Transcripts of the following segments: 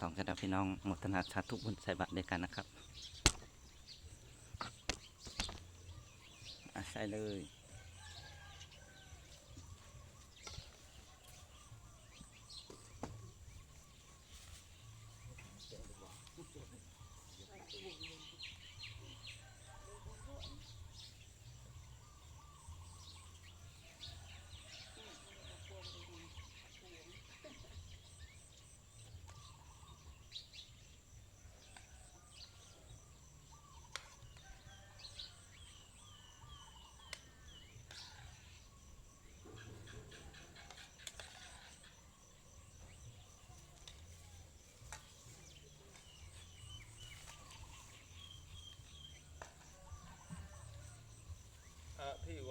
ทองกระพี่น้องหมทนาชาทุบุญใส่บาตรด้วยกันนะครับใส่เลย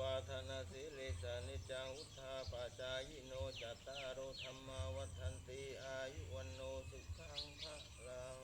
อ ธนาสิลิสานิจังุทธาปาจายโนจัตตารโอธรรมาวัฏันติอายุวันโนสุขังภะลัง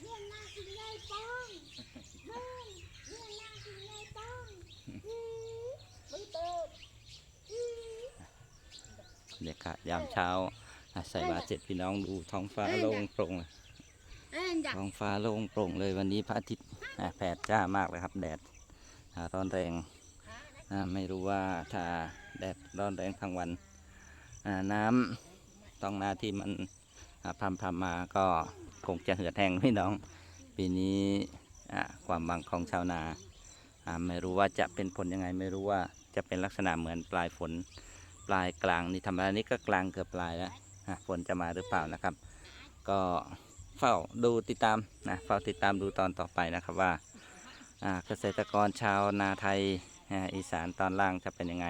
เรื่องนางคุณยายป้องเรื่องเรื่องนางคุณยายป้องอือมือเติบอือ เด็กยามเช้าอะใส่บาตรเสร็จพี่น้องดูท้องฟ้าโล่งโปร่งเลยเอ็นอยากท้องฟ้าโล่งโปร่งเลยวันนี้พระอาทิตย์อะแผดจ้ามากเลยครับ แดดอะร้อนแรงอะไม่รู้ว่าถ้าแดดร้อนแรงทั้งวันอะน้ำต้องนาที่มันอะพรำพรำมาก็คงจะเหือดแห้งพี่น้อง ปีนี้อะความหวังของชาวนาอะไม่รู้ว่าจะเป็นผลยังไง ไม่รู้ว่าจะเป็นลักษณะเหมือนปลายฝน ปลายกลางนี่ธรรมดานี้ก็กลางเกือบปลายแล้วอะฝนจะมาหรือเปล่านะครับ ก็เฝ้าดูติดตามนะเฝ้าติดตามดูตอนต่อไปนะครับว่าเกษตรกรชาวนาไทยอีสานตอนล่างจะเป็นยังไง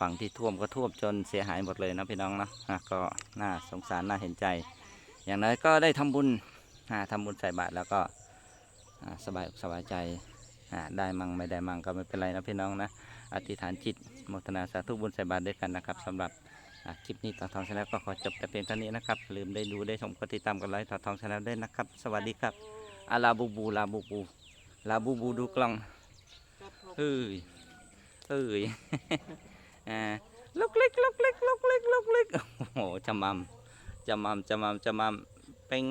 ฝั่งที่ท่วมก็ท่วมจนเสียหายหมดเลยนะพี่น้องเนาะอะก็น่าสงสารน่าเห็นใจ อย่างน้อยก็ได้ทำบุญอ่าทำบุญใส่บาตรแล้วก็สบายอกสบายใจ ได้มั่งไม่ได้มั่งก็ไม่เป็นไรนะพี่น้องนะ อธิษฐานจิตโมทนาสาธุบุญใส่บาตรด้วยกันนะครับสำหรับคลิปนี้ต่อทองชาแนลก็ขอจบแต่เพียงเท่านี้นะครับอย่าลืมได้ดูได้ชมกดติดตามกันไลค์ต่อทองชาแนลด้วยนะครับ สวัสดีครับอาลาบูบูลาบูบูลาบูบูดูกล้องเฮ้ยเฮ้ยอ่าลูกเล็กลูกเล็กลูกเล็กลูกเล็กโอ้โหจำมัมจำมัมจำมัมจำมัมเป็น